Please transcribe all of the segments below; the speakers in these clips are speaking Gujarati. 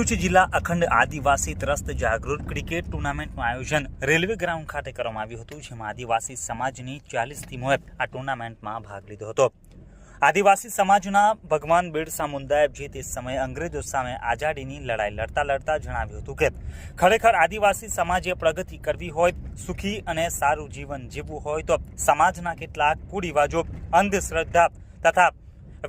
ભરૂચ જિલ્લા અખંડ આદિવાસી ત્રસ્ત જાગૃત ક્રિકેટ ટુર્નામેન્ટનું આયોજન રેલવે ગ્રાઉન્ડ ખાતે કરવામાં આવ્યું હતું, જેમાં આદિવાસી સમાજની ચાલીસ ટીમોએ આ ટુર્નામેન્ટમાં ભાગ લીધો હતો. આદિવાસી સમાજના ભગવાન બિરસા જે તે સમયે અંગ્રેજો સામે આઝાદીની લડાઈ લડતા લડતા જણાવ્યું હતું કે, ખરેખર આદિવાસી સમાજે પ્રગતિ કરવી હોય, સુખી અને સારું જીવન જીવવું હોય તો સમાજના કેટલાક કુરિવાજો, અંધશ્રદ્ધા તથા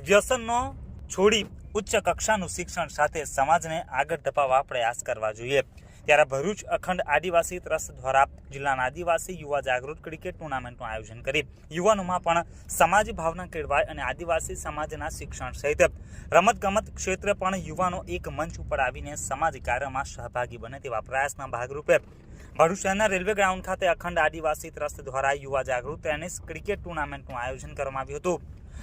વ્યસનનો છોડી ઉચ્ચ કક્ષાનું શિક્ષણ સાથે સમાજને આગળ ધપાવવા પ્રયાસ કરવા જોઈએ. ત્યારે ભરૂચ અખંડ આદિવાસી ટ્રસ્ટ દ્વારા જિલ્લાના આદિવાસી યુવા જાગૃત ક્રિકેટ ટુર્નામેન્ટનું આયોજન કરી યુવાનોમાં પણ સમાજ ભાવના કેળવાય અને આદિવાસી સમાજના શિક્ષણ સહિત રમતગમત ક્ષેત્રે પણ યુવાનો એક મંચ ઉપર આવીને સમાજ કાર્યમાં સહભાગી બને તેવા પ્રયાસના ભાગરૂપે ભરૂચ શહેરના રેલવે ગ્રાઉન્ડ ખાતે અખંડ આદિવાસી ટ્રસ્ટ દ્વારા યુવા જાગૃત ટેનિસ ક્રિકેટ ટુર્નામેન્ટનું આયોજન કરવામાં આવ્યું હતું.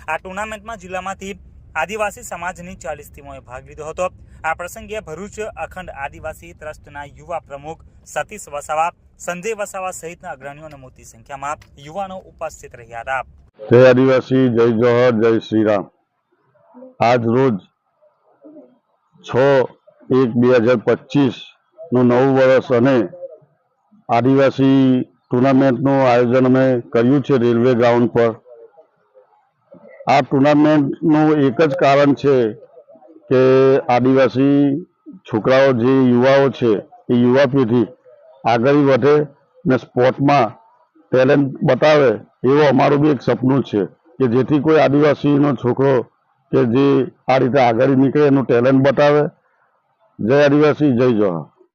આ ટુર્નામેન્ટમાં જિલ્લામાંથી આદિવાસી સમાજની ચાલીસ ટીમોએ ભાગ લીધો હતો. આ પ્રસંગે ભરૂચ અખંડ આદિવાસી ટ્રસ્ટના યુવા પ્રમુખ સતીશ વસાવા, સંજય વસાવા સહિતના અગ્રણીઓને મોટી સંખ્યામાં યુવાનો ઉપસ્થિત રહ્યા હતા. જય આદિવાસી, જય જોહર જય શ્રી રામ આજ રોજ છ એક બે હજાર પચીસનું નવું વર્ષ અને આદિવાસી ટુર્નામેન્ટનું આયોજન અમે કર્યું છે રેલવે ગ્રાઉન્ડ પર. આ ટુર્નામેન્ટનું એક જ કારણ છે કે આદિવાસી છોકરાઓ, જે યુવાઓ છે, એ યુવા પેઢી આગળ વધે ને સ્પોર્ટમાં ટેલેન્ટ બતાવે, એવું અમારું બી એક સપનું છે કે જેથી કોઈ આદિવાસીનો છોકરો કે જે આ રીતે આગળ નીકળે, એનું ટેલેન્ટ બતાવે. જય આદિવાસી, જય જોહર